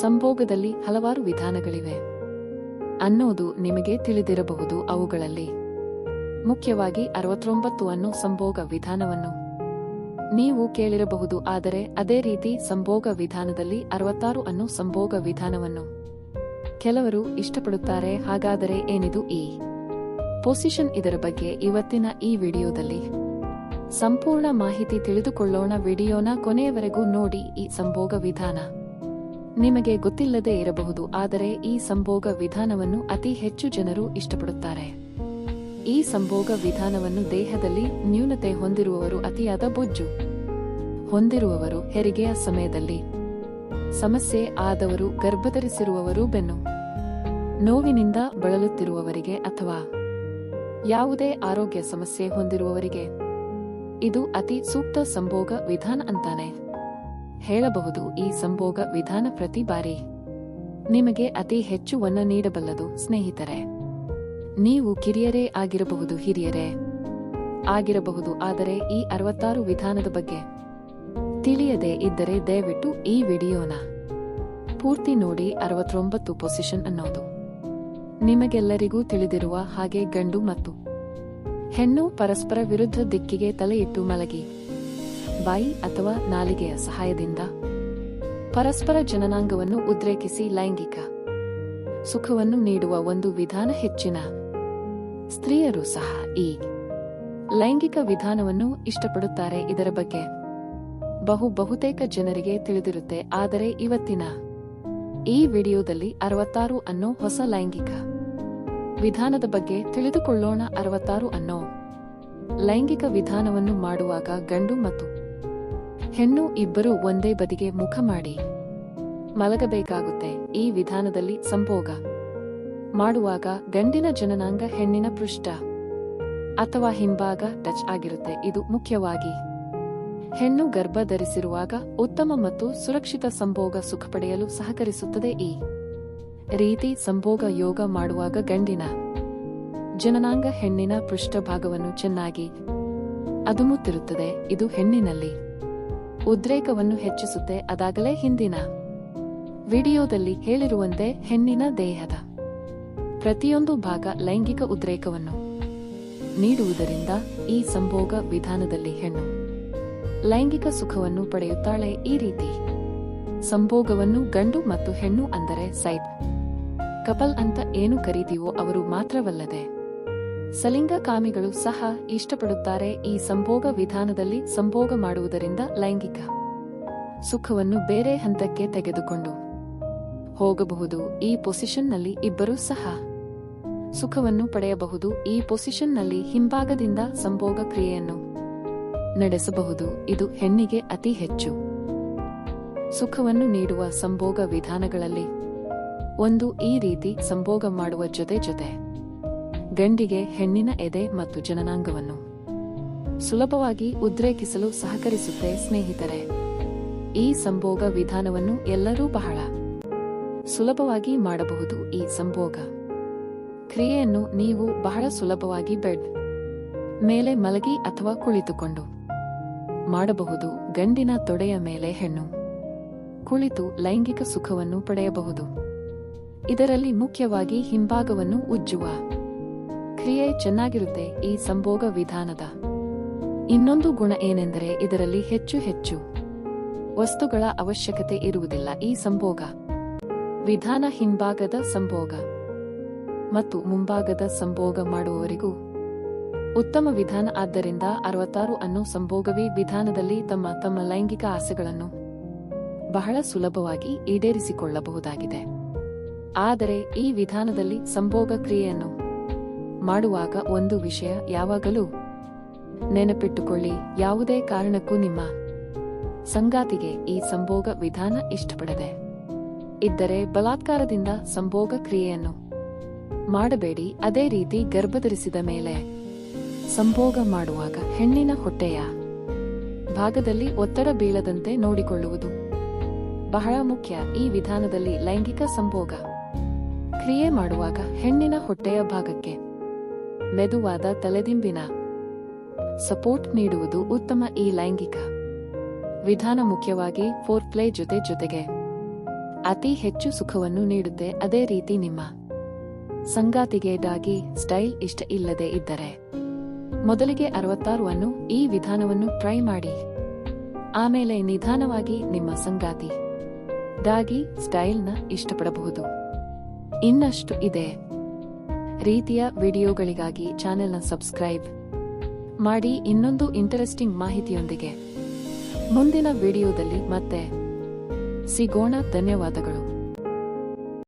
ಸಂಭೋಗದಲ್ಲಿ ಹಲವಾರು ವಿಧಾನಗಳಿವೆ. ಅನ್ನೋದು ನಿಮಗೆ ತಿಳಿದಿರಬಹುದು ಅವುಗಳಲ್ಲಿ. ಮುಖ್ಯವಾಗಿ ಅರವತ್ತೊಂಬತ್ತು ಅನ್ನು ಸಂಭೋಗ ವಿಧಾನವನ್ನು. ನೀವು ಕೇಳಿರಬಹುದು, ಆದರೆ ಅದೇ ರೀತಿ ಸಂಭೋಗ ವಿಧಾನದಲ್ಲಿ ಅರವತ್ತಾರು ಅನ್ನು ಸಂಭೋಗ ವಿಧಾನವನ್ನು. ಕೆಲವರು ಇಷ್ಟಪಡುತ್ತಾರೆ, ಹಾಗಾದರೆ ಏನಿದು ಈ ಪೊಸಿಷನ್ ಇದರ ಬಗ್ಗೆ ಇವತ್ತಿನ ಈ ವಿಡಿಯೋದಲ್ಲಿ. ಸಂಪೂರ್ಣ ಮಾಹಿತಿ ತಿಳಿದುಕೊಳ್ಳೋಣ, ವಿಡಿಯೋನ ಕೊನೆಯವರೆಗೂ ನೋಡಿ ಈ ಸಂಭೋಗ ವಿಧಾನ. ನಿಮಗೆ ಗೊತ್ತಿಲ್ಲದೆ ಇರಬಹುದು, ಆದರೆ ಈ ಸಂಭೋಗ ವಿಧಾನವನ್ನು ಅತಿ ಹೆಚ್ಚು ಜನರು ಇಷ್ಟಪಡುತ್ತಾರೆ. ಈ ಸಂಭೋಗ ವಿಧಾನವನ್ನು ದೇಹದಲ್ಲಿ ನ್ಯೂನತೆ ಹೊಂದಿರುವವರು ಅತಿಯಾದ ಬೊಜ್ಜು. ಹೊಂದಿರುವವರು ಹೆರಿಗೆಯ ಸಮಯದಲ್ಲಿ. ಸಮಸ್ಯೆ ಆದವರು ಗರ್ಭಧರಿಸಿರುವವರು ಬೆನ್ನು. ನೋವಿನಿಂದ ಬಳಲುತ್ತಿರುವವರಿಗೆ ಅಥವಾ ಯಾವುದೇ ಆರೋಗ್ಯ ಸಮಸ್ಯೆ ಹೊಂದಿರುವವರಿಗೆ. ಇದು ಅತಿ ಸೂಕ್ತ ಸಂಭೋಗ ವಿಧಾನ ಅಂತಾನೆ. ಹೇಳಬಹುದು, ಈ ಸಂಭೋಗ ವಿಧಾನ ಪ್ರತಿ ಬಾರಿ. ನಿಮಗೆ ಅತಿ ಹೆಚ್ಚು ವನ್ನ ನೀಡಬಲ್ಲದು, ಸ್ನೇಹಿತರೆ. ನೀವು ಕಿರಿಯರೇ ಆಗಿರಬಹುದು, ಹಿರಿಯರೇ. ಆಗಿರಬಹುದು, ಆದರೆ ಈ ಅರವತ್ತಾರು ವಿಧಾನದ ಬಗ್ಗೆ. ತಿಳಿಯದೆ ಇದ್ದರೆ ದಯವಿಟ್ಟು ಈ ವಿಡಿಯೋನ ಪೂರ್ತಿ ನೋಡಿ ಅರವತ್ತೊಂಬತ್ತು ಪೊಸಿಷನ್ ಅನ್ನೋದು. ನಿಮಗೆಲ್ಲರಿಗೂ ತಿಳಿದಿರುವ ಹಾಗೆ ಗಂಡು ಮತ್ತು ಹೆಣ್ಣು ಪರಸ್ಪರ ವಿರುದ್ಧ ದಿಕ್ಕಿಗೆ ತಲೆಯಿಟ್ಟು ಮಲಗಿ. ಬಾಯಿ ಅಥವಾ ನಾಲಿಗೆಯ ಸಹಾಯದಿಂದ ಪರಸ್ಪರ ಜನನಾಂಗವನ್ನು ಉದ್ರೇಕಿಸಿ ಲೈಂಗಿಕ ಸುಖವನ್ನು ನೀಡುವ ಒಂದು ವಿಧಾನ ಹೆಚ್ಚಿನ. ಸ್ತ್ರೀಯರು ಸಹ ಈ ಲೈಂಗಿಕ ವಿಧಾನವನ್ನು ಇಷ್ಟಪಡುತ್ತಾರೆ. ಇದರ ಬಗ್ಗೆ ಬಹು ಬಹುತೇಕ ಜನರಿಗೆ ತಿಳಿದಿರುತ್ತೆ. ಆದರೆ ಇವತ್ತಿನ ಈ ವಿಡಿಯೋದಲ್ಲಿ ಅರವತ್ತಾರು ಅನ್ನೋ ಹೊಸ ಲೈಂಗಿಕ ವಿಧಾನದ ಬಗ್ಗೆ ತಿಳಿದುಕೊಳ್ಳೋಣ. ಅರವತ್ತಾರು ಅನ್ನೋ ಲೈಂಗಿಕ ವಿಧಾನವನ್ನು ಮಾಡುವಾಗ ಗಂಡು ಮತ್ತು ಹೆಣ್ಣು ಇಬ್ಬರು ಒಂದೇ ಬದಿಗೆ ಮುಖ ಮಾಡಿ. ಮಲಗಬೇಕಾಗುತ್ತೆ. ಈ ವಿಧಾನದಲ್ಲಿ ಸಂಭೋಗ. ಮಾಡುವಾಗ ಗಂಡಿನ ಜನನಾಂಗ ಹೆಣ್ಣಿನ ಪೃಷ್ಠ. ಅಥವಾ ಹಿಂಭಾಗ ಟಚ್ ಆಗಿರುತ್ತೆ. ಇದು ಮುಖ್ಯವಾಗಿ. ಹೆಣ್ಣು ಗರ್ಭ ಧರಿಸಿರುವಾಗ ಉತ್ತಮ ಮತ್ತು ಸುರಕ್ಷಿತ ಸಂಭೋಗ ಸುಖ ಪಡೆಯಲು ಸಹಕರಿಸುತ್ತದೆ. ಈ ರೀತಿ ಸಂಭೋಗ ಯೋಗ ಮಾಡುವಾಗ ಗಂಡಿನ ಜನನಾಂಗ ಹೆಣ್ಣಿನ ಪೃಷ್ಠಭಾಗವನ್ನು ಚೆನ್ನಾಗಿ ಅದುಮುತ್ತಿರುತ್ತದೆ. ಇದು ಹೆಣ್ಣಿನಲ್ಲಿ. ಉದ್ರೇಕವನ್ನು ಹೆಚ್ಚಿಸುತ್ತೆ ಅದಾಗಲೇ ಹಿಂದಿನ ವಿಡಿಯೋದಲ್ಲಿ ಹೇಳಿರುವಂತೆ ಹೆಣ್ಣಿನ ದೇಹದ ಪ್ರತಿಯೊಂದು ಭಾಗ ಲೈಂಗಿಕ ಉದ್ರೇಕವನ್ನು ನೀಡುವುದರಿಂದ ಈ ಸಂಭೋಗ ವಿಧಾನದಲ್ಲಿ ಹೆಣ್ಣು ಲೈಂಗಿಕ ಸುಖವನ್ನು ಪಡೆಯುತ್ತಾಳೆ ಈ ರೀತಿ. ಸಂಭೋಗವನ್ನು ಗಂಡು ಮತ್ತು ಹೆಣ್ಣು ಅಂದರೆ ಸೈಡ್. ಕಪಲ್ ಅಂತ ಏನು ಕರೀತೀವೋ ಅವರು ಮಾತ್ರವಲ್ಲದೆ ಸಲಿಂಗ ಕಾಮಿಗಳು ಸಹ ಇಷ್ಟಪಡುತ್ತಾರೆ ಈ ಸಂಭೋಗ ವಿಧಾನದಲ್ಲಿ ಸಂಭೋಗ ಮಾಡುವುದರಿಂದ ಲೈಂಗಿಕ ಸುಖವನ್ನು ಬೇರೆ ಹಂತಕ್ಕೆ ತೆಗೆದುಕೊಂಡು ಹೋಗಬಹುದು. ಈ ಪೊಸಿಷನ್ನಲ್ಲಿ ಇಬ್ಬರೂ ಸಹ ಸುಖವನ್ನು ಪಡೆಯಬಹುದು. ಈ ಪೊಸಿಷನ್ನಲ್ಲಿ ಹಿಂಭಾಗದಿಂದ ಸಂಭೋಗ ಕ್ರಿಯೆಯನ್ನು ನಡೆಸಬಹುದು. ಇದು ಹೆಣ್ಣಿಗೆ ಅತಿ ಹೆಚ್ಚು ಸುಖವನ್ನು ನೀಡುವ ಸಂಭೋಗ ವಿಧಾನಗಳಲ್ಲಿ ಒಂದು. ಈ ರೀತಿ ಸಂಭೋಗ ಮಾಡುವ ಜೊತೆ ಜೊತೆ ಗಂಡಿಗೆ ಹೆಣ್ಣಿನ ಎದೆ ಮತ್ತು ಜನನಾಂಗವನ್ನು. ಸುಲಭವಾಗಿ ಉದ್ರೇಕಿಸಲು ಸಹಕರಿಸುತ್ತೆ ಸ್ನೇಹಿತರೆ. ಈ ಸಂಭೋಗ ವಿಧಾನವನ್ನು ಎಲ್ಲರೂ ಬಹಳ ಸುಲಭವಾಗಿ ಮಾಡಬಹುದು ಈ ಸಂಭೋಗ. ಕ್ರಿಯೆಯನ್ನು ನೀವು ಬಹಳ ಸುಲಭವಾಗಿ ಬೆಡ್ ಮೇಲೆ ಮಲಗಿ ಅಥವಾ ಕುಳಿತುಕೊಂಡು ಮಾಡಬಹುದು. ಗಂಡಿನ ತೊಡೆಯ ಮೇಲೆ ಹೆಣ್ಣು ಕುಳಿತು ಲೈಂಗಿಕ ಸುಖವನ್ನು ಪಡೆಯಬಹುದು. ಇದರಲ್ಲಿ ಮುಖ್ಯವಾಗಿ ಹಿಂಭಾಗವನ್ನು ಉಜ್ಜುವ. ಕ್ರಿಯೆ ಚೆನ್ನಾಗಿರುತ್ತೆ ಈ ಸಂಭೋಗ ವಿಧಾನದ. ಇನ್ನೊಂದು ಗುಣ ಏನೆಂದರೆ ಇದರಲ್ಲಿ ಹೆಚ್ಚು ಹೆಚ್ಚು ವಸ್ತುಗಳ ಅವಶ್ಯಕತೆ ಇರುವುದಿಲ್ಲ ಈ ಸಂಭೋಗ. ವಿಧಾನ ಹಿಂಭಾಗದ ಸಂಭೋಗ. ಮತ್ತು ಮುಂಭಾಗದ ಸಂಭೋಗ ಮಾಡುವವರಿಗೂ ಉತ್ತಮ ವಿಧಾನ ಆದ್ದರಿಂದ ಅರವತ್ತಾರು ಅನ್ನು ಸಂಭೋಗವೇ ವಿಧಾನದಲ್ಲಿ ತಮ್ಮ ತಮ್ಮ ಲೈಂಗಿಕ ಆಸೆಗಳನ್ನು ಬಹಳ ಸುಲಭವಾಗಿ ಈಡೇರಿಸಿಕೊಳ್ಳಬಹುದಾಗಿದೆ. ಆದರೆ ಈ ವಿಧಾನದಲ್ಲಿ ಸಂಭೋಗ ಕ್ರಿಯೆಯನ್ನು ಮಾಡುವಾಗ ಒಂದು ವಿಷಯ ಯಾವಾಗಲೂ ನೆನಪಿಟ್ಟುಕೊಳ್ಳಿ, ಯಾವುದೇ ಕಾರಣಕ್ಕೂ ನಿಮ್ಮ ಸಂಗಾತಿಗೆ ಈ ಸಂಭೋಗ ವಿಧಾನ ಇಷ್ಟಪಡದೆ ಇದ್ದರೆ ಬಲಾತ್ಕಾರದಿಂದ ಸಂಭೋಗ ಕ್ರಿಯೆಯನ್ನು ಮಾಡಬೇಡಿ. ಅದೇ ರೀತಿ ಗರ್ಭಧರಿಸಿದ ಮೇಲೆ ಸಂಭೋಗ ಮಾಡುವಾಗ ಹೆಣ್ಣಿನ ಹೊಟ್ಟೆಯ ಭಾಗದಲ್ಲಿ ಒತ್ತಡ ಬೀಳದಂತೆ ನೋಡಿಕೊಳ್ಳುವುದು ಬಹಳ ಮುಖ್ಯ. ಈ ವಿಧಾನದಲ್ಲಿ ಲೈಂಗಿಕ ಸಂಭೋಗ ಕ್ರಿಯೆ ಮಾಡುವಾಗ ಹೆಣ್ಣಿನ ಹೊಟ್ಟೆಯ ಭಾಗಕ್ಕೆ ಮೆದುವಾದ ತಲೆದಿಂಬಿನ ಸಪೋರ್ಟ್ ನೀಡುವುದು ಉತ್ತಮ ಈ ಲೈಂಗಿಕ ವಿಧಾನ ಮುಖ್ಯವಾಗಿ ಫೋರ್ ಪ್ಲೇ ಜೊತೆ ಜೊತೆಗೆ. ಅತಿ ಹೆಚ್ಚು ಸುಖವನ್ನು ನೀಡುತ್ತೆ ಅದೇ ರೀತಿ ನಿಮ್ಮ ಸಂಗಾತಿಗೆ ಡಾಗಿ ಸ್ಟೈಲ್ ಇಷ್ಟ ಇಲ್ಲದೆ ಇದ್ದರೆ. ಮೊದಲಿಗೆ ಅರವತ್ತಾರು ಅನ್ನು ಈ ವಿಧಾನವನ್ನು ಟ್ರೈ ಮಾಡಿ. ಆಮೇಲೆ ನಿಧಾನವಾಗಿ ನಿಮ್ಮ ಸಂಗಾತಿ ಡಾಗಿ ಸ್ಟೈಲ್ನ ಇಷ್ಟಪಡಬಹುದು. ಇನ್ನಷ್ಟು ಇದೆ. ರೀತಿಯ ವಿಡಿಯೋಗಳಿಗಾಗಿ ಚಾನೆಲ್ನ ಸಬ್ಸ್ಕ್ರೈಬ್ ಮಾಡಿ ಇನ್ನೊಂದು ಇಂಟರೆಸ್ಟಿಂಗ್ ಮಾಹಿತಿಯೊಂದಿಗೆ ಮುಂದಿನ ವಿಡಿಯೋದಲ್ಲಿ ಮತ್ತೆ ಸಿಗೋಣ. ಧನ್ಯವಾದಗಳು.